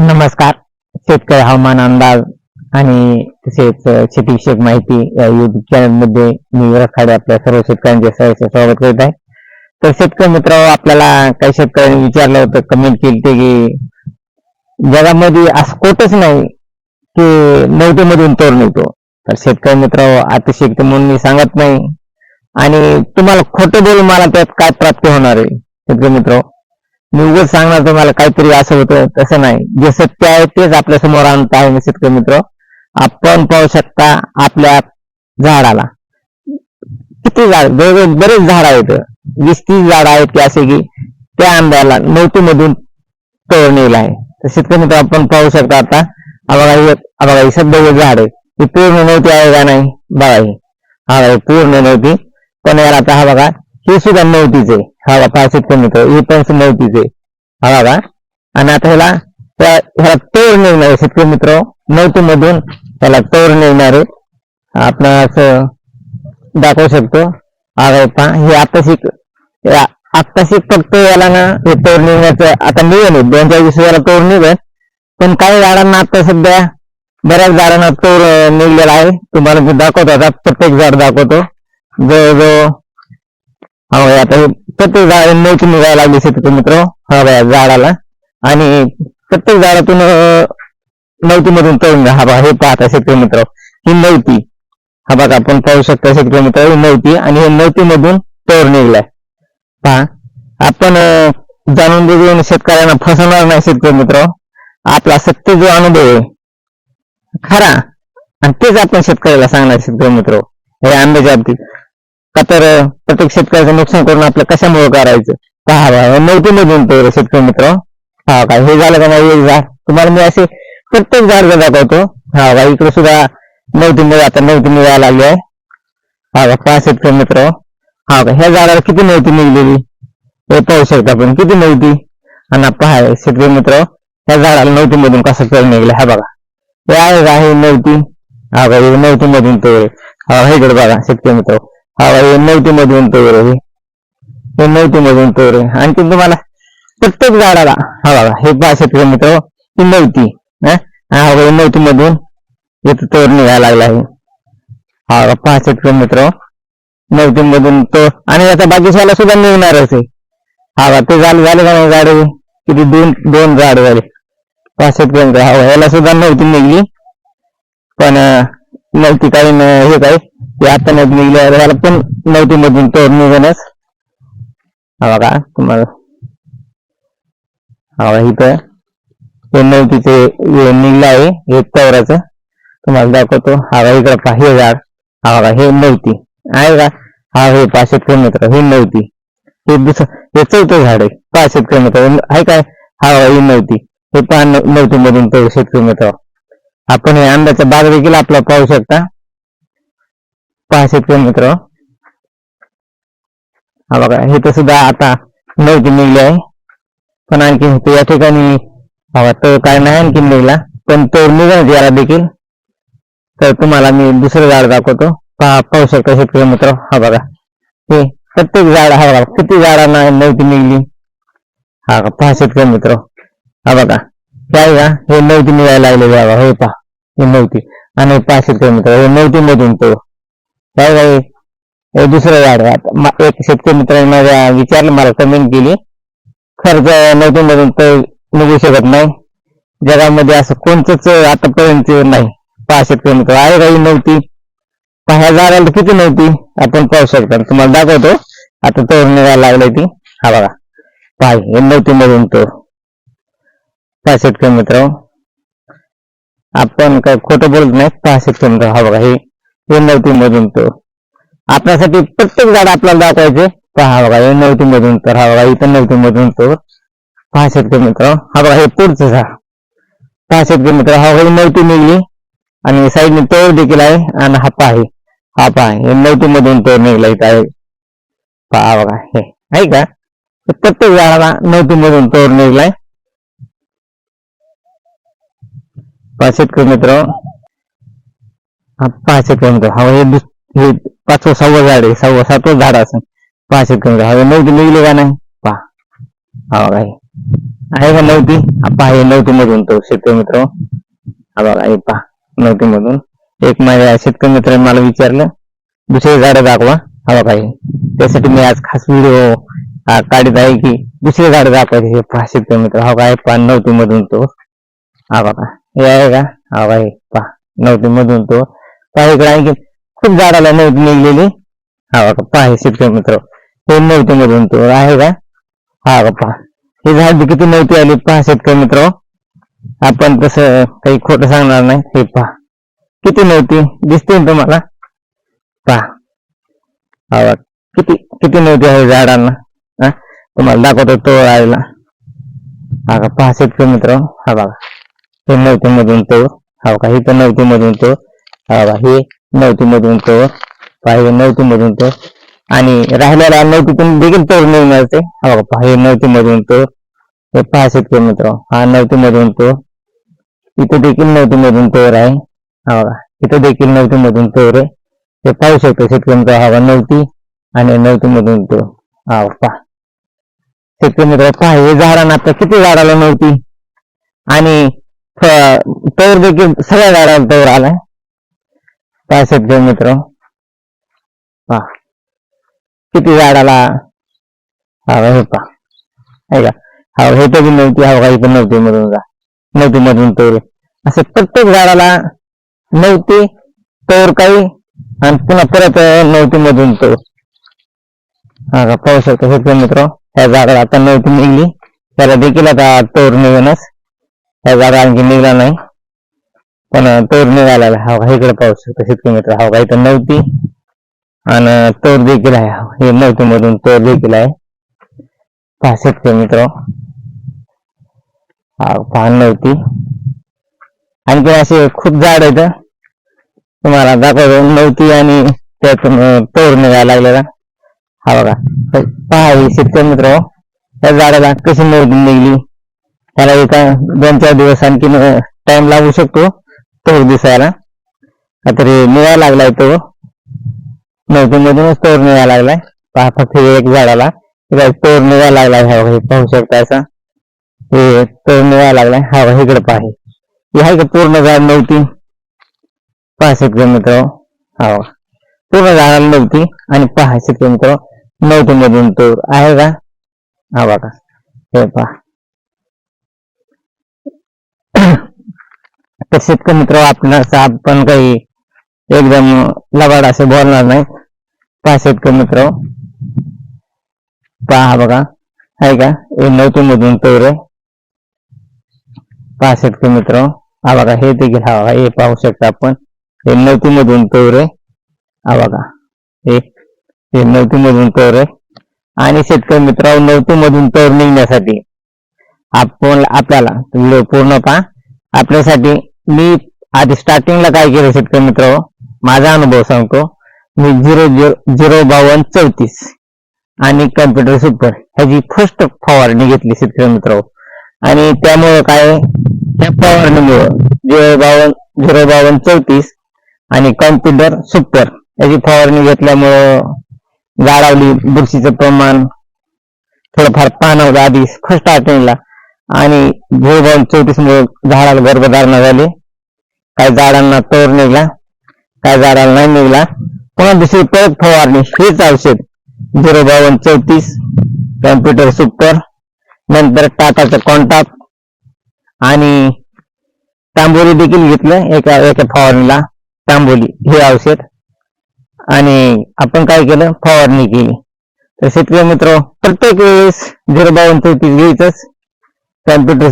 नमस्कार. शेतकरी हवामान अंदाज आणि तसेच शेतीविषयक माहिती या युट्यूब चॅनलमध्ये मी रखाडे आपल्या सर्व शेतकऱ्यांचे सहर्ष स्वागत करीत आहे. तर शेतकरी मित्र आपल्याला काही शेतकऱ्यांनी विचारलं होतं कमेंट केली ते की जगामध्ये असं कोटच नाही की नवतेमधून तोर निघतो. तर शेतकरी मित्र अतिशयक्त म्हणून मी सांगत नाही. आणि तुम्हाला खोटं बोलून मला त्यात काय प्राप्ती होणार आहे? शेतकरी मित्र मी उगाच सांगणार तुम्हाला काहीतरी असं होतं तसं नाही. जे सत्य आहे तेच आपल्यासमोर आणत आहे शेतकरी मित्र. आपण पाहू शकता आपल्या झाडाला. किती झाड जवळजवळ बरेच झाड आहेत. वीस तीस झाड आहेत की असे की त्या आंब्याला नवती मधून तोडणीला आहे. तर शेतकरी मित्र आपण पाहू शकता आता बघा हे सध्या हे झाड आहे. ही पूर्ण नव्हती आहे का नाही? बघा ही. हा पूर्ण नव्हती. पण याला आता हा बघा हे सुद्धा नव्हतीच आहे हा बघा पहा शेतकरी मित्र ही e पण नव्हतीच आहे हा बघा. आणि आता ह्याला त्या- ह्याला तोर निघणार आहे शेतकरी मित्र. नव्हती मधून त्याला तोर निघणार आहे. आपण असं दाखवू शकतो. हा बघा हे आताशी आत्ताशी फक्त याला ना हे तोर निघण्याचं आता निघेल दोन चार दिवस याला तोर निघेल. पण काही झाडांना आता सध्या बऱ्याच झाडांना तोर निघलेला आहे. तुम्हाला मी दाखवतो आता प्रत्येक झाड दाखवतो. जवळजवळ हा भाई आता हे प्रत्येक झाड नव्हती निघायला लागली शेतकरी मित्र हा बघा झाडाला. आणि प्रत्येक झाडातून नवती मधून तळून घ्या. हा बा हे पाहता शेतकरी मित्र ही नवती. हा बघा आपण पाहू शकता शेतकरी मित्र ही नवती आणि हे नवती मधून तोड निघलाय. पहा आपण जाणून बुजून शेतकऱ्यांना फसवणार नाही शेतकरी मित्र. आपला सत्य जो अनुभव आहे खरा. आणि तेच आपण शेतकऱ्याला सांगणार शेतकरी मित्र. हे आंब्याच्या बाबतीत का तर प्रत्येक शेतकऱ्याचं नुकसान करून आपलं कशामुळे करायचं? पहा नव्हती मधून तो शेतकरी मित्र. हा काय हे झालं का नाही एक झाड तुम्हाला मी असे प्रत्येक झाड दाखवतो हा का इकडे सुद्धा नव्हती मध्ये आता नव्हती निघायला लागली आहे. हा का पहा शेतकरी मित्र. हा का ह्या झाडाला किती नव्हती निघलेली? हे पाहू शकता आपण. किती नव्हती आणि पहा शेतकरी मित्र ह्या झाडाला नव्हती मधून कसं तोड निघलं? हा बघा. हे आहे का? हे नव्हती हा का नव्हती मधून तो हा हे इकडे बघा शेतकरी मित्र. हा हे नव्हती मधून तोड हे. नव्हती मधून तोड आणखी तुम्हाला प्रत्येक झाडाला हा बाबा हे पहा शेतकरी मित्र ही नव्हती हा? हा नव्हती मधून इथं तोड निघायला लागला आहे. हा बाबा पहा शेतकरी मित्र नव्हती मधून तो आणि आता बाकीशाला सुद्धा निघणारच आहे. हा बा ते झालं झाले का नाही झाडे? किती दोन दोन झाड झाले. पाच शेतकरी हा याला सुद्धा नव्हती निघली. पण नव्हती काही न- हे काही. ते आता नदी निघली याला पण नव्हती मधून तोड निघणच हवा का तुम्हाला. हवा हि इथं हे नव्हतीचे निघलं आहे हे चौराचं तुम्हाला दाखवतो. हवा इकडं इकडे पहा हे झाड. हा का हे नव्हती. आहे का? हा हे पाचशे किलोमीटर. हे नव्हती. हे दुसरं हे चौथं झाड आहे. पाचशे किलोमीटर. आहे काय? हवा ही नव्हती. हे पहा न- नव्हती मधून तो शेतकरी मित्र आपण हे आंब्याचा बाग देखील आपला पाहू शकता. पहा शेतकरी मित्र? हा बघा हे तर सुद्धा आता नव्हती निघले आहे. पण आणखी या ठिकाणी हवा तो काय नाही आणखी निघला पण तो निघाल याला देखील. तर तुम्हाला मी दुसरं झाड दाखवतो. पहा पाहू शकता शेतकरी मित्र हा बघा. हे प्रत्येक झाड हा बघा किती झाडांना नव्हती निघली हा का पहा शेतकरी मित्र? हा बघा. काय का? हे नव्हती निघायला लागले बाबा हे पहा हे नव्हती आणि पहा शेतकरी मित्र? हे नव्हती मधून तो काय काय दुसरं झाड आता एक शेतकरी मित्राने माझ्या विचारलं मला कमेंट केली. खर्च नव्हतं मधून तर निघू शकत नाही. जगामध्ये असं कोणतंच आतापर्यंत नाही. पहा शेतकरी मित्र. आहे काही नव्हती. पहा ह्या झाडाला किती नव्हती? आपण पाहू शकता. तुम्हाला दाखवतो. आता तो निघायला लागलाय ती. हा बघा. पाय हे नव्हती मधून तो. पहा शेतकरी मित्र. आपण काय खोटं बोलत नाही. पहा शेतकरी मित्र. हा बघा हे हे नव्हती मधून तो. आपल्यासाठी प्रत्येक झाड आपल्याला दाखवायचे पहा बघा हे नव्हती मधून तर हा बघा इथं नव्हती मधून तो. पहा शेतकरी मित्र हा बघा हे पुढचं झाड. पहा शेतकरी मित्र हा बघा ही नव्हती निघली आणि साईडने तोर देखील आहे आणि हा पहा आहे. हा पहा हे नव्हती मधून तोर निघला इथं आहे. पहा बघा हे. आहे का? प्रत्येक झाडाला नव्हती मधून तोर निघलाय. पहा शेतकरी मित्र हा पहा किलोमीटर. हा हे दुस- हे पाचवं सहावं झाड आहे. सहावं सातवं झाड असं. पाचशे किलोमीटर. मित्र नव्हती निघली का नाही? पहा. हा बघा आहे का नव्हती पहा हे नव्हती मधून तो शेतकरी मित्र. हा बघा हे पहा. नव्हती मधून एक माझ्या शेतकरी मित्राने मला विचारलं दुसरे झाडं दाखवा. हवा बघा त्यासाठी मी आज खास व्हिडिओ काढत आहे की दुसरे झाड दाखवायचे हे पहा शेतकरी मित्र. हा काय पहा नव्हती मधून तो. हा बघा. हे आहे का? हा बघा पहा. नव्हती मधून तो पहा इकडे आणखी खूप झाडाला नव्हती निघलेली. हा का पहा शेतकरी मित्र. हे नव्हते मधून तो. आहे का? हा का पहा. हे झाड किती नव्हती आली पहा शेतकरी मित्र. आपण तसं काही खोटं सांगणार नाही. हे पहा. किती नव्हती? दिसते तुम्हाला? पहा. हा किती किती नव्हती आहे झाडांना? हा? तुम्हाला दाखवतो तो राहिला हा का पहा शेतकरी मित्र. हा बघा. हे नव्हते मधून तो हा का ही तर नव्हती मधून तो हा बघा हे नव्हती मधून तो. पाहिजे नव्हती मधून तो. आणि राहिलेला नव्हतीतून देखील तोर मिळणार ते हा बघा पाहिजे हे नव्हती मधून तो. हे पहा शेतकरी मित्र हा नव्हती मधून तो. इथं देखील नव्हती मधून तोर आहे हा बघा इथं देखील नव्हती मधून तोर आहे हे पाहू शकतो शेतकरी मित्र हवा नव्हती आणि नव्हती मधून तो. हा पहा. शेतकरी मित्र पहा हे झाडांना आता किती झाडाला नव्हती. आणि तोर देखील सगळ्या झाडाला तोर आलाय काय शेतकरी मित्र? हा किती झाडाला हा होता पहा. आहे का? हा हे तर बी नव्हती हवा काही पण नव्हती मधून जा. नव्हती मधून तोर असं प्रत्येक झाडाला नव्हती तोर काही आणि पुन्हा परत नव्हती मधून तोर हा का? पाहू शकतो शेतकरी मित्र. त्या झाडाला आता नव्हती निघली. त्याला देखील आता तोर निघणच ह्या झाडा आणखी निघला नाही. पण तोर निघाला. हा इकडे पाहू शकतो शेतकरी मित्र हा काही तर नव्हती. आणि तोर देखील आहे. हे नव्हती मधून तोर देखील आहे. पहा शेतकरी मित्र. हा पहा नव्हती. आणखी असे खूप झाड आहेत तुम्हाला दाखवतो. नव्हती आणि त्यातून तोर निघायला लागलेला. हा बघा. पहा हे शेतकरी मित्र. त्या झाडाला कशी नव्हती निघली? त्याला एका दोन चार दिवस आणखी टाइम लागू शकतो. तोर दिसायला. तरी निघायला लागलाय तो. नव्हती मधूनच तोर निघायला लागलाय. पहा फक्त एक झाडाला. तोर निघायला लागलाय. हवा हे पाहू शकता असा. हे तोर निघायला लागलाय. हवा इकडे पाहे हे. इकडे का पूर्ण झाड नव्हती? पहा शेतकरी मित्र. हा पूर्ण झाडाला नव्हती. आणि पहा शेतकरी मित्र नव्हती मधून तोर आहे का? हा का हे पहा. तर शेतकरी मित्र आपणास आपण काही एकदम लबाड असे बोलणार नाही। पहा शेतकरी मित्र पहा बघा आहे का हे नव्हती मधून तोर। पहा शेतकरी मित्र हा। बघा हे देखील हा बघा हे पाहू शकता आपण हे नव्हती मधून तोर। हा बघा हे हे नव्हती मधून तोर। आणि शेतकरी मित्र नव्हती मधून तोर निघण्यासाठी। आपण आपल्याला व्हिडिओ पूर्ण पहा। आपल्यासाठी मी आधी स्टार्टिंगला काय केलं शेतकरी मित्र? माझा अनुभव सांगतो. मी झिरो झिरो झिरो बावन्न चौतीस आणि कम्प्युटर सुपर ह्याची फर्स्ट फवारणी घेतली शेतकरी मित्र. आणि त्यामुळे काय? त्या फवारणीमुळे झिरो बावन्न झिरो बावन्न चौतीस आणि कम्प्युटर सुपर याची फवारणी घेतल्यामुळं गाळावली बुरशीचं प्रमाण थोडंफार पाहणं आधी फर्स्ट स्टार्टिंगला आणि झिरो बावन्न चौतीस मुळे झाडाला गर्भधारणा झाली. काही झाडांना तोर निघला काही झाडाला नाही निघला. पुन्हा दुसरी परत फवारणी हेच औषध. झिरो बावन चौतीस कॉम्प्युटर सुपर नंतर टाटाचं कॉन्टॅक्ट आणि तांबोली देखील घेतलं एका एका फवारणीला. तांबोली हे औषध. आणि आपण काय केलं? फवारणी केली. तर शेतकरी मित्र प्रत्येक वेळेस झिरो बावन चौतीस घ्यायचंच. कम्प्युटर